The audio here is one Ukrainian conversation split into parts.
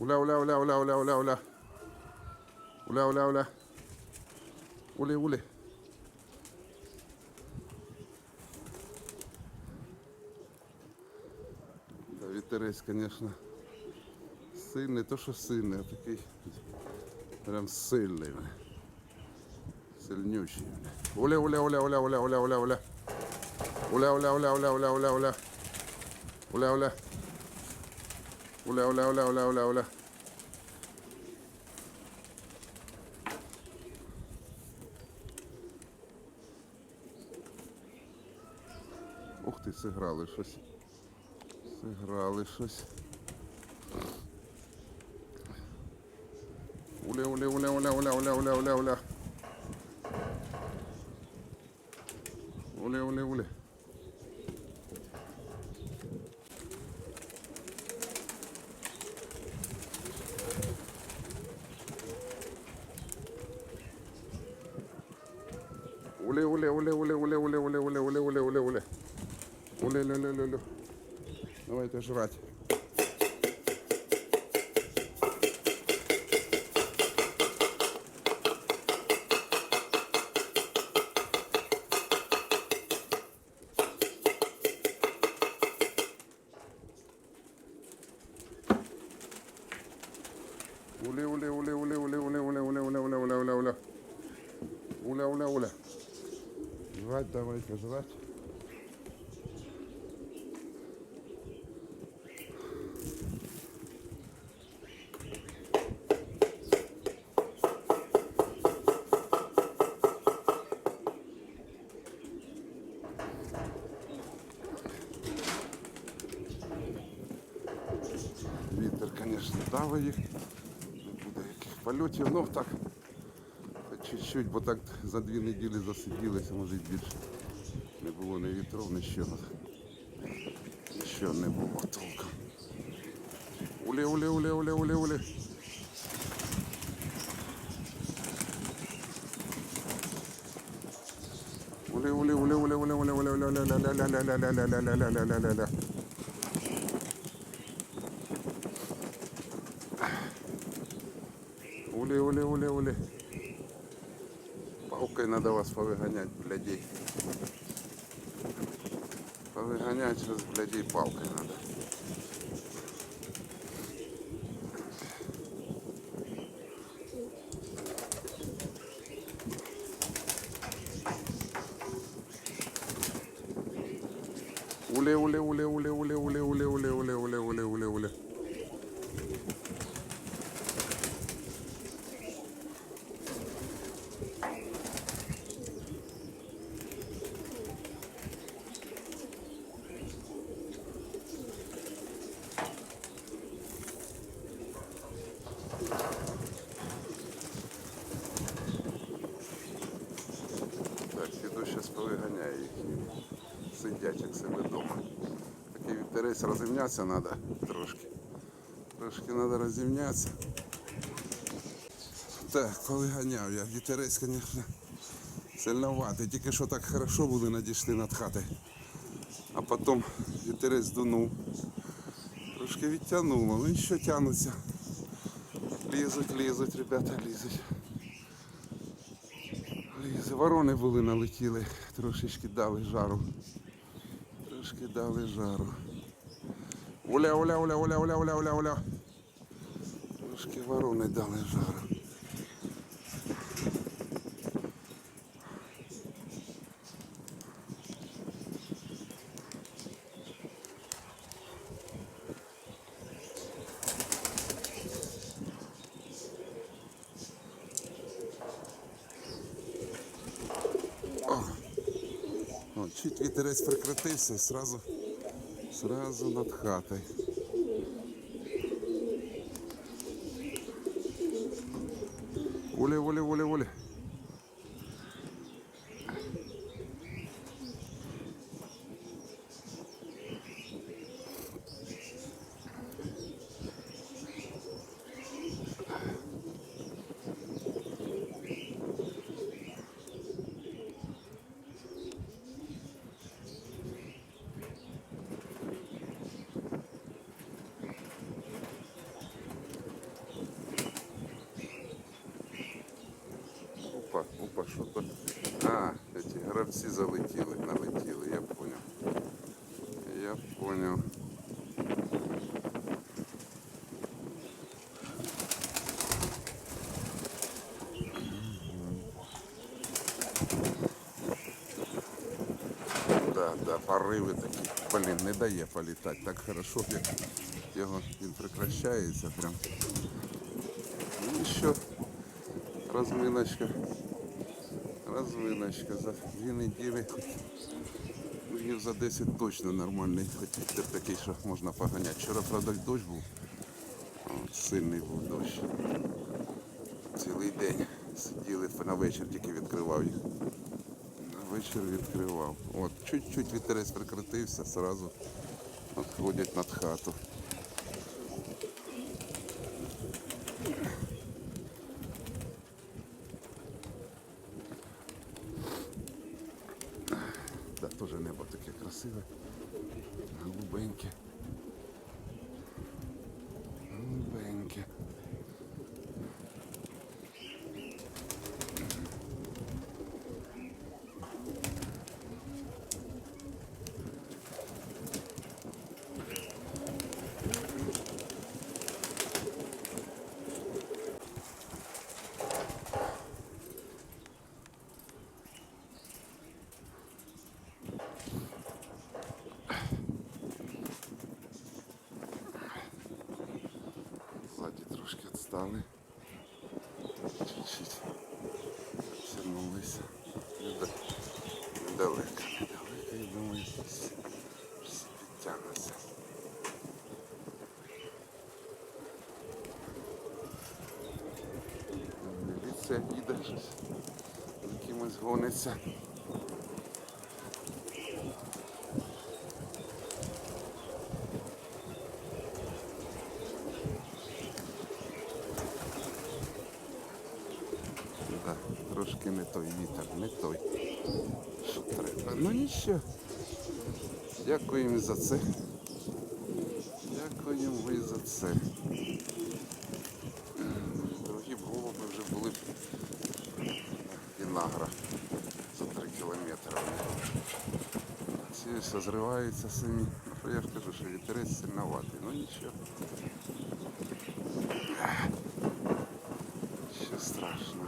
Уля, уля, уля, уля, уля, уля, уля. Уля, уля, уля. Улі, улі. Да, вітерець, звісно, сильний, то що сильний, а такий прям сильний. бля. Уля, уля, уля, уля, уля, уля, уля, уля. Уля, уля, уля, уля, уля, уля, уля. Уля, уля. Уля, уля, уля, уля, уля, уля. Ух ти, зіграли щось. Зіграли щось. Уля, уля, уля, уля, уля, уля, уля, уля, уля. Уля, уля, уля. Уле, уле, уле, уле, уле, уле, уле, уле, уле, уле, уле, уле. Уле, уле, уле, уле. Давайте жрать. Уле, уле, уле, уле, уле, уле, уле, уле, уле, уле, уле, уле, уле. Уля, уля. Жрать давайте, жрать. Вітер, звісно, давить їх. Не буде яких польотів, ну так. Чуть-чуть, бо так за дві неділі засиділися, може й більше. Не було ні вітров, нічого. Нічого не було толком. Уле, уле, уле, уле, уле, уле. Уле, уле, уле, уле, уле, уле, уле, уле, уле, ля, ля, ля, ля, ля, ля, ля, ля, ля, ля, ля, ля, ля. Уле, уле, уле, уле. Палкой надо вас повыгонять, блядей. Повыгонять сейчас, блядей, палкой надо. Вітерець розімнятися треба трошки. Трошки треба розімнятися. Так, повиганяв я. Вітерець, звісно, сильноватий. Тільки що так хорошо були надійшли над хати. А потім вітерець дунув. Трошки відтягнуло, ну і що тягнуться. Лізуть, лізуть, ребята, лізуть. Лізе. Ворони були налетіли, трошечки дали жару. Трошки дали жару. Оля, оля, оля, оля, оля, оля, оля, оля. Трошки ворони дали жару. Чуть вітерець прекратився і сразу сразу над хатою. Що. А, ці гравці залетіли, налетіли, я понял. Я понял. Да, да, пориви такі. Блін, не дає політати. Так хорошо, як його він прекращається прям. Ну і що? Розминочка за дві неділі. Днів за 10 точно нормальний. Хоч такий, що можна поганяти. Вчора, правда, дощ був. От, сильний був дощ. Цілий день сиділи, на вечір тільки відкривав їх. На вечір відкривав. От, чуть-чуть вітерець прикритився, сразу відходять над хату. Да, теж небо таке красиве. Голубеньке. Голубеньке. Ззаді відстали. Чуть-чуть. Неда- Недалеко, недалеко. Я думаю, всі підтягнуться. Міліція їде щось. з кимось гониться. Да, трошки не той вітер, не той. Що треба. Ну нічого. Дякуємо за це. Дякуємо і за це. Другі б голуби вже були б Інагра за 3 кілометри. Ці все зриваються самі. Я ж кажу, що вітерець сильноватий. Ну нічого. Що страшно.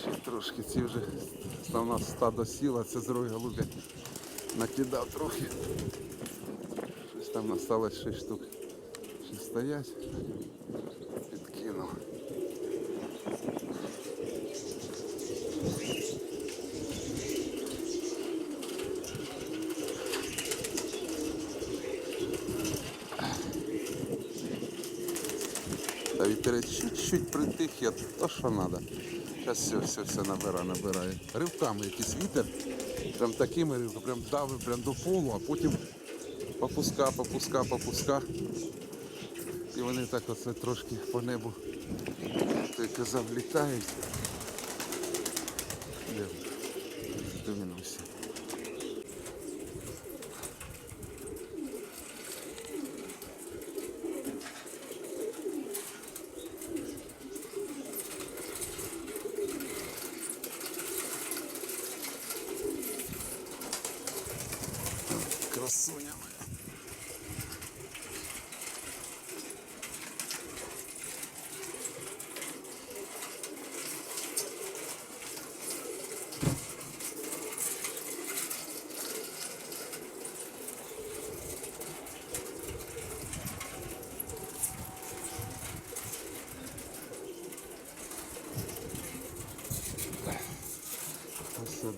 Ще трошки ці вже основна стадо сіла, це з рой голубя накидав трохи. Щось там осталось 6 штук. Ще стоять. Підкинув. Та вітерець чуть-чуть притих, я то що треба. Зараз все, все, все набирає, набирає. Ривками якийсь вітер. Прям такими ривками, прям дави прям до полу, а потім попуска, попуска, попуска. І вони так оце трошки по небу той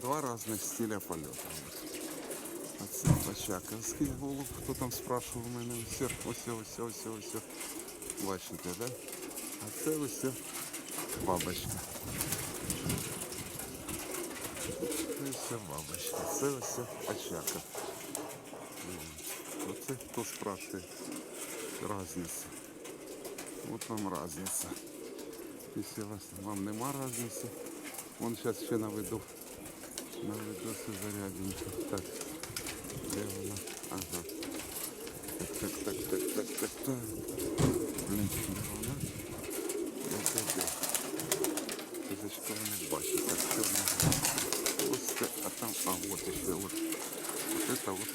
два різних стиля польоту. А це Очаковський голуб, хто там спрашивав мене. Все, ось, ось, ось, ось. Бачите, да? А це ось бабочка. Це все бабочка. Це ось Очаков. Оце хто спрашиває разницю. Вот вам. Если вас, вам нема разницы, вон сейчас ще наведу. Наведу все зарядненько. Так. Де вона? Ага. Так, так, так, так, так, так, так. Блін, де вона? Ось де. Фізичка ви не бачите. Так, це вона. Ось це, а там, а вот еще вот. Вот это вот.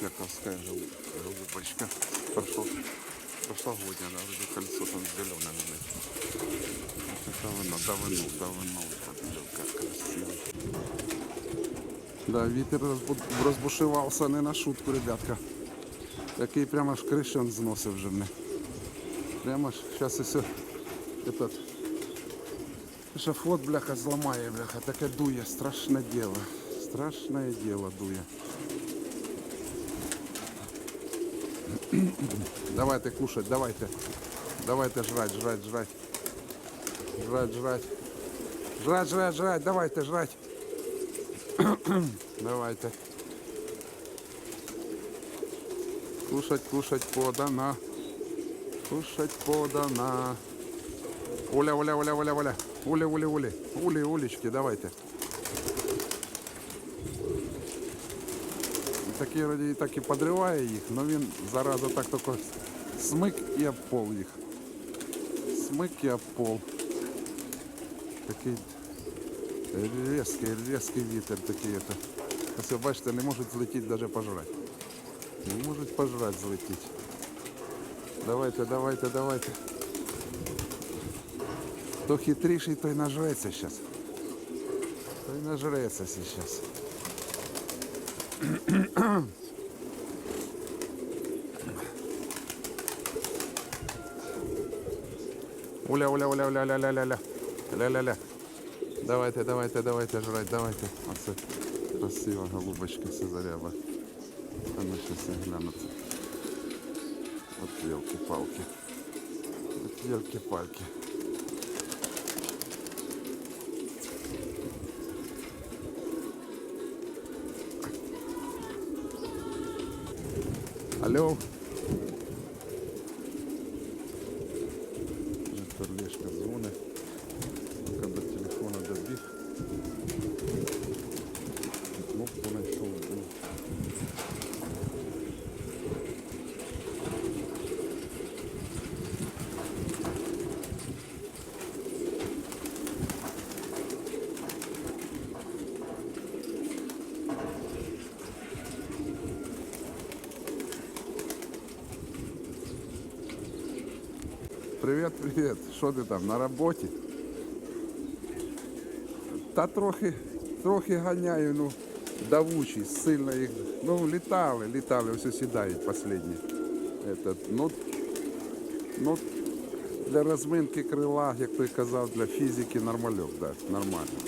Чековская голу- голубочка. Прошел. Прошлогодняя, она вроде кольцо там зеленое. Вот это вона, давно, давно. Как красиво. Да, вітер розбу- розбушувався не на шутку, ребятка. Такий прямо аж кришен зносив вже мене. Прямо ж зараз ось этот шафот, бляха, зламає, бляха, таке дує, страшне діло. Страшне діло дує. Давайте кушать, давайте. Давайте жрать, жрать, жрать. Жрать, жрать. Жрать, жрать, жрать, давайте жрать. давайте. Кушать, кушать подано. Кушать подано. Оля, Оля, Оля, Оля, Оля. Оля, Оля, Оля. Оля, Олечки, давайте. Такий вроді і так і подриває їх, але він зараза так тільки смик і об пол їх. Смик і об пол. Такий різкий, різкий вітер такий. Это. Ось ви бачите, не можуть злетіти навіть пожрати. Не можуть пожрати злетіти. Давайте, давайте, давайте. Хто хитріший, той нажреться зараз. Той нажреться зараз. Уля, уля, уля, уля, ля, ля, ля, Ля-ля-ля. Давайте, давайте, давайте жрать, давайте. Оце красива голубочка сизаряба. А ну щас глянуться. От елки-палки. От елки-палки. Алло. Привіт, привіт. Що ти там, на роботі? Та трохи, трохи ганяю, ну, давучий, сильно їх. Ну, літали, літали, ось сідають останні. Ну, ну, для розминки крила, як той казав, для фізики нормальок, да, нормально.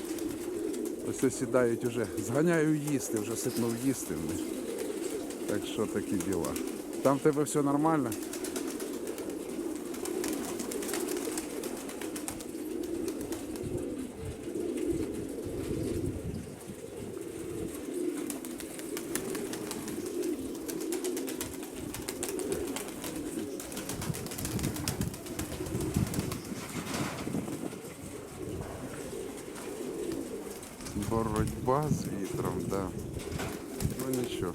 Ось сідають уже. Зганяю їсти, вже сипнув їсти. Так що такі діла. Там в тебе все нормально? Боротьба з вітром, да. Ну нічого.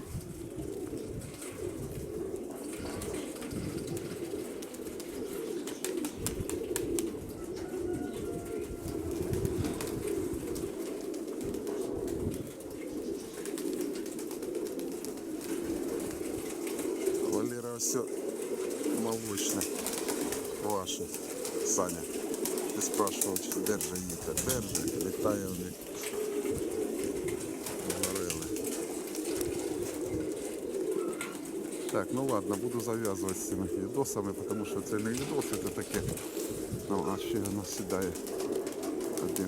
Валера все молочне. Ваше. Саня. Ти спрашивав, чи держи вітер. Держи, літає в них. Так, ну ладно, буду зав'язувати з цими відосами, тому що це не відос, це таке. Ну, а ще воно сідає один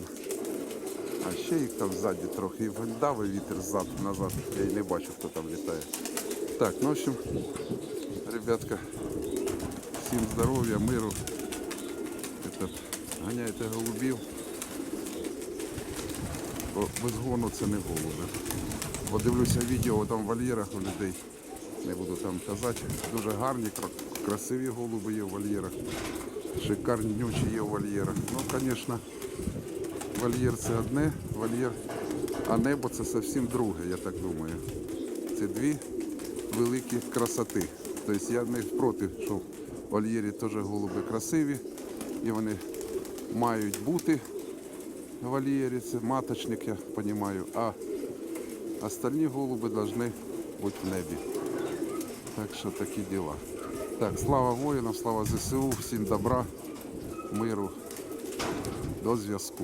А ще їх там ззаді трохи і дави вітер ззад назад. Я й не бачу, хто там літає. Так, ну в общем, ребятка, всім здоров'я, миру. Этот, ганяйте голубів. Бо без гону це не голуби. Подивлюся відео там в вольєрах у людей. Не буду там казати. Дуже гарні, красиві голуби є в вольєрах. Шикарнючі є в вольєрах. Ну, звісно, вольєр це одне, вольєр, а небо це зовсім друге, я так думаю. Це дві великі красоти. Тобто я не проти, що в вольєрі теж голуби красиві і вони мають бути в вольєрі, це маточник, я розумію, а остальні голуби повинні бути в небі. Так що такі діла. Так, слава воїнам, слава ЗСУ, всім добра, миру, до зв'язку.